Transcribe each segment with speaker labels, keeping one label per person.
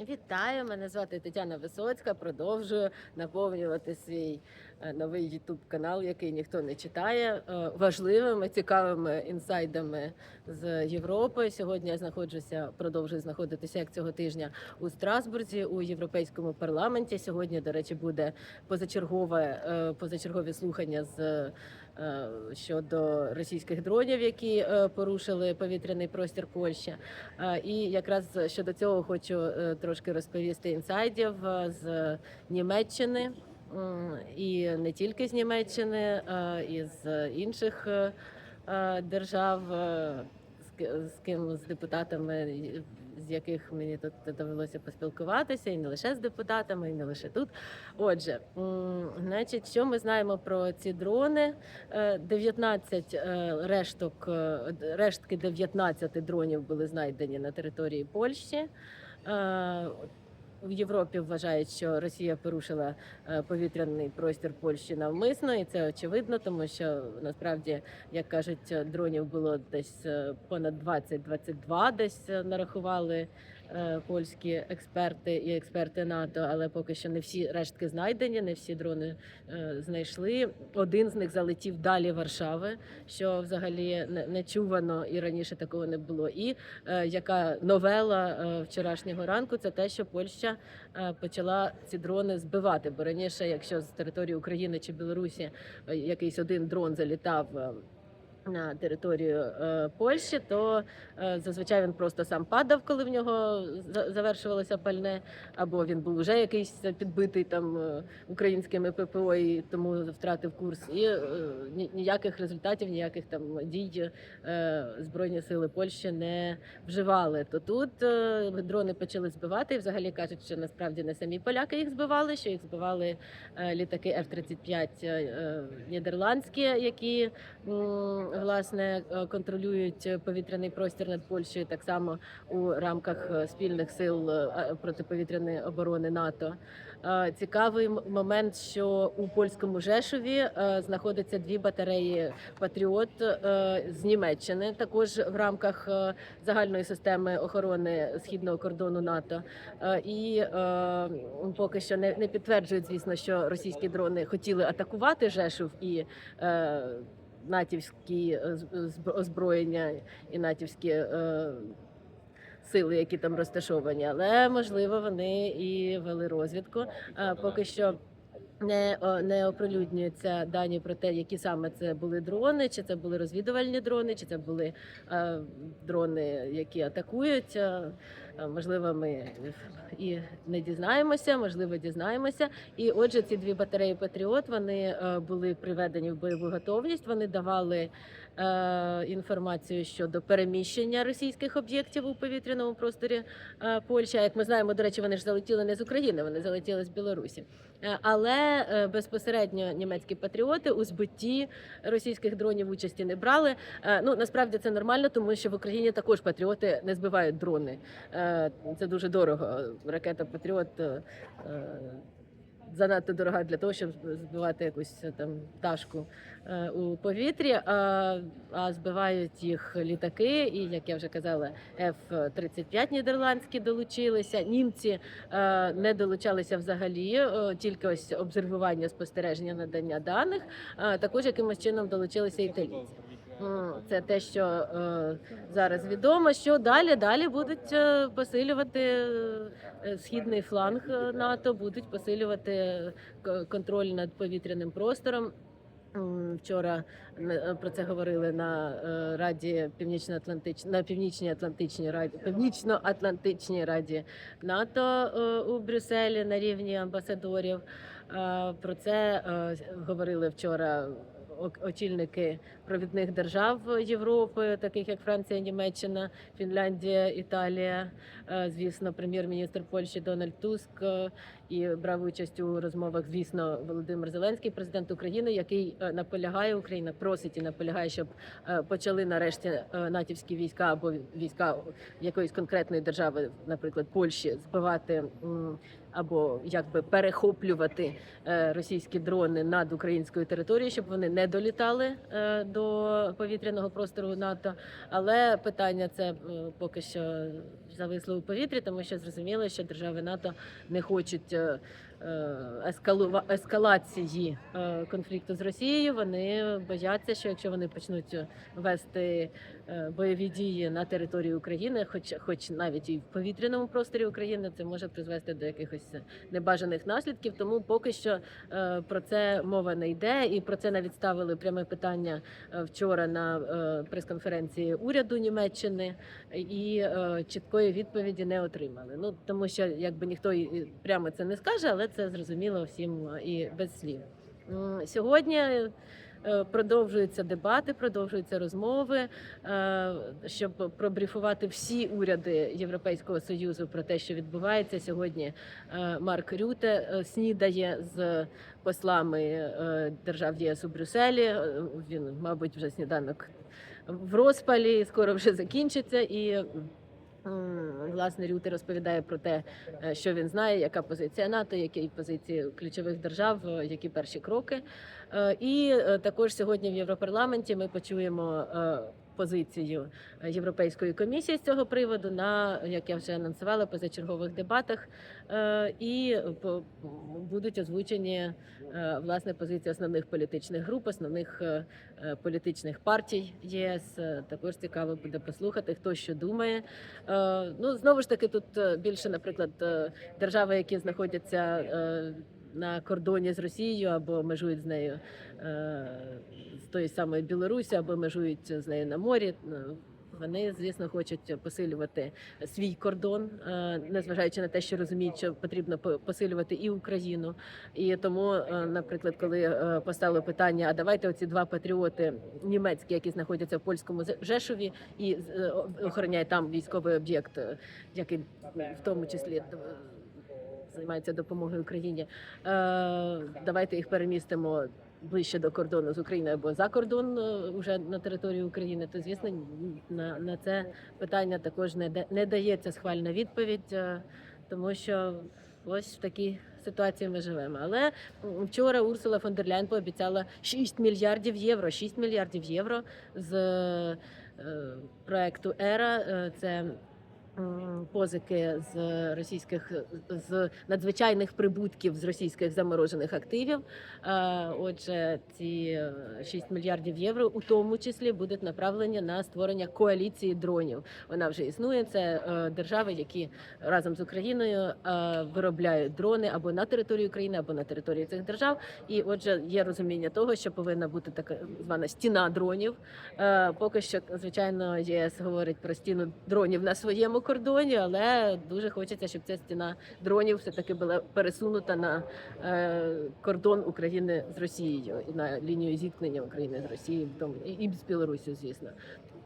Speaker 1: Вітаю, мене звати Тетяна Висоцька. Продовжую наповнювати свій е, новий youtube канал, який ніхто не читає, е, важливими, цікавими інсайдами з Європи. Сьогодні я знаходжуся, продовжую знаходитися як цього тижня у Страсбурзі у Європейському парламенті. Сьогодні, до речі, буде позачергове е, позачергові слухання з щодо російських дронів, які е, порушили повітряний простір Польщі. Е, І якраз щодо цього хочу е, трошки розповісти інсайдів е, з Німеччини. І не тільки з Німеччини, е, і з інших е, е, держав, е, з ким з депутатами, з яких мені тут довелося поспілкуватися, і не лише з депутатами, і не лише тут. Отже, значить, що ми знаємо про ці дрони? Е, 19 е, решток, е, рештки 19 дронів були знайдені на території Польщі. В Європі вважають, що Росія порушила е, повітряний простір Польщі навмисно, і це очевидно, тому що насправді, як кажуть, дронів було десь е, понад 20-22, десь е, нарахували польські експерти і експерти НАТО, але поки що не всі рештки знайдені, не всі дрони е, знайшли. Один з них залетів далі Варшави, що взагалі не, чувано і раніше такого не було. І е, яка новела е, вчорашнього ранку, це те, що Польща е, почала ці дрони збивати. Бо раніше, якщо з території України чи Білорусі е, якийсь один дрон залітав. На територію е, Польщі, то е, зазвичай він просто сам падав, коли в нього завершувалося пальне, або він був вже якийсь підбитий там е, українськими ППО і тому втратив курс. І ніяких результатів, ніяких там дій збройні сили Польщі не вживали. То тут дрони почали збивати. І взагалі кажуть, що насправді не самі поляки їх збивали, що їх збивали літаки F-35 е, е, нідерландські, які власне е, контролюють повітряний простір над Польщею, так само у рамках е, спільних сил е, протиповітряної оборони НАТО. Цікавий момент, що у польському Жешові знаходяться дві батареї Патріот з Німеччини, також в рамках загальної системи охорони східного кордону НАТО. І поки що не підтверджують, звісно, що російські дрони хотіли атакувати Жешов і. Е, Натівські е, озброєння і натівські е, сили, які там розташовані, але можливо вони і вели розвідку. Е, Поки що не, не оприлюднюються дані про те, які саме це були дрони, чи це були розвідувальні дрони, чи це були е, дрони, які атакують. Е, е, Можливо, ми і не дізнаємося, можливо, дізнаємося. І отже, ці дві батареї Патріот вони е, були приведені в бойову готовність. Вони давали е, інформацію щодо переміщення російських об'єктів у повітряному просторі е, Польщі. Як ми знаємо, до речі, вони ж залетіли не з України, вони залетіли з Білорусі. Е, Але е, безпосередньо німецькі патріоти у збитті російських дронів участі не брали. Е, Ну насправді це нормально, тому що в Україні також патріоти не збивають дрони. Е, Це дуже дорого. Ракета Патріот. е, е, Занадто дорога для того, щоб збивати якусь е, там пташку е, у повітрі, а, збивають їх літаки. І як я вже казала, F-35 нідерландські долучилися. Німці е, не долучалися взагалі, е, тільки ось обсервування, спостереження, надання даних. Також якимось чином долучилися італійці. Це те, що е, зараз відомо. Що далі? Далі будуть е, посилювати е, східний фланг е, НАТО, будуть посилювати контроль над повітряним простором. Вчора про це говорили на раді північно-атлантич на північній Атлантичній раді північно-атлантичній раді НАТО у Брюсселі на рівні амбасадорів. Про це говорили вчора очільники провідних держав Європи, таких як Франція, Німеччина, Фінляндія, Італія. Е, Звісно, прем'єр-міністр Польщі Дональд Туск е, і брав участь у розмовах. Звісно, Володимир Зеленський, президент України, який е, наполягає Україна, просить і наполягає, щоб почали нарешті натівські війська або війська якоїсь конкретної держави, наприклад, Польщі, збивати. Або якби перехоплювати російські дрони над українською територією, щоб вони не долітали до повітряного простору НАТО. Але питання це поки що зависли у повітрі, тому що зрозуміло, що держави НАТО не хочуть е, ескалації е, конфлікту з Росією. Вони бояться, що якщо вони почнуть вести е, бойові дії на території України, хоч, хоч навіть і в повітряному просторі України, це може призвести до якихось небажаних наслідків. Тому поки що е, про це мова не йде, і про це навіть ставили пряме питання е, вчора на е, прес-конференції уряду Німеччини, і е, чіткої відповіді не отримали. Ну тому що якби ніхто прямо це не скаже, але це зрозуміло всім е, і без слів. Сьогодні е, продовжуються дебати, продовжуються розмови, е, щоб пробріфувати всі уряди Європейського союзу про те, що відбувається сьогодні. Марк Рюте снідає з послами держав ЄС у Брюсселі. Він, мабуть, вже сніданок в розпалі, скоро вже закінчиться і. Власне, Рюти розповідає про те, е, що він знає, яка позиція НАТО, які позиції ключових держав, е, які перші кроки. Е, І також сьогодні в Європарламенті ми почуємо позицію Європейської комісії з цього приводу на як я вже анонсувала, позачергових дебатах. Е, І будуть озвучені е, власне позиції основних політичних груп, основних е, політичних партій ЄС. Також цікаво буде послухати, хто що думає. Ну знову ж таки, тут більше, наприклад, держави, які знаходяться на кордоні з Росією або межують з нею е, з тої самої Білорусі, або межують з нею на морі. Ну, Вони, звісно, хочуть посилювати свій кордон, е, незважаючи на те, що розуміють, що потрібно посилювати і Україну. І тому, е, наприклад, коли е, поставили питання, а давайте оці два патріоти німецькі, які знаходяться в польському Жешові, і е, о- охороняє там військовий об'єкт, е, який в тому числі е, займається допомогою Україні. Е, Давайте їх перемістимо ближче до кордону з Україною або за кордон е, уже на території України. То звісно, на, на це питання також не не дається схвальна відповідь, е, тому що ось в такій ситуації ми живемо. Але вчора Урсула фон дер Ляйн пообіцяла 6 мільярдів євро. 6 мільярдів євро з проекту Ера. Це позики з російських з надзвичайних прибутків з російських заморожених активів. Е, Отже, ці е, 6 мільярдів євро у тому числі будуть направлені на створення коаліції дронів. Вона вже існує. Це е, держави, які разом з Україною е, виробляють дрони або на території України, або на території цих держав. І отже, є розуміння того, що повинна бути така звана стіна дронів. Поки що, звичайно, ЄС говорить про стіну дронів на своєму кордоні, але дуже хочеться, щоб ця стіна дронів все таки була пересунута на е, кордон України з Росією і на лінію зіткнення України з Росією, і з Білорусі, звісно,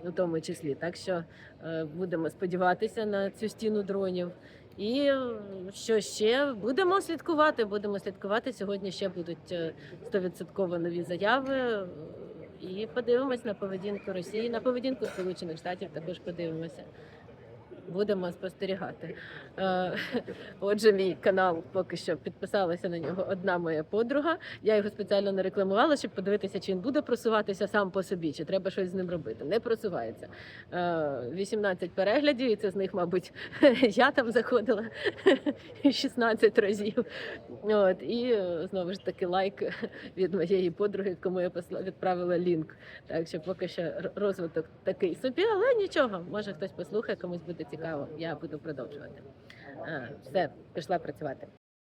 Speaker 1: у тому числі. Так що е, будемо сподіватися на цю стіну дронів. І е, що ще будемо слідкувати? Будемо слідкувати. Сьогодні ще будуть е, стовідсотково нові заяви. І подивимось на поведінку Росії, на поведінку Сполучених Штатів також подивимося. Будемо спостерігати. Е, Отже, мій канал поки що підписалася на нього одна моя подруга. Я його спеціально не рекламувала, щоб подивитися, чи він буде просуватися сам по собі, чи треба щось з ним робити. Не просувається. Е, 18 переглядів, і це з них, мабуть, я там заходила 16 разів. От, і е, знову ж таки лайк від моєї подруги, кому я посла- відправила лінк. Так що поки що розвиток такий собі, але нічого, може хтось послухає, комусь буде цікаво. Я буду продовжувати. А, Все, пішла працювати.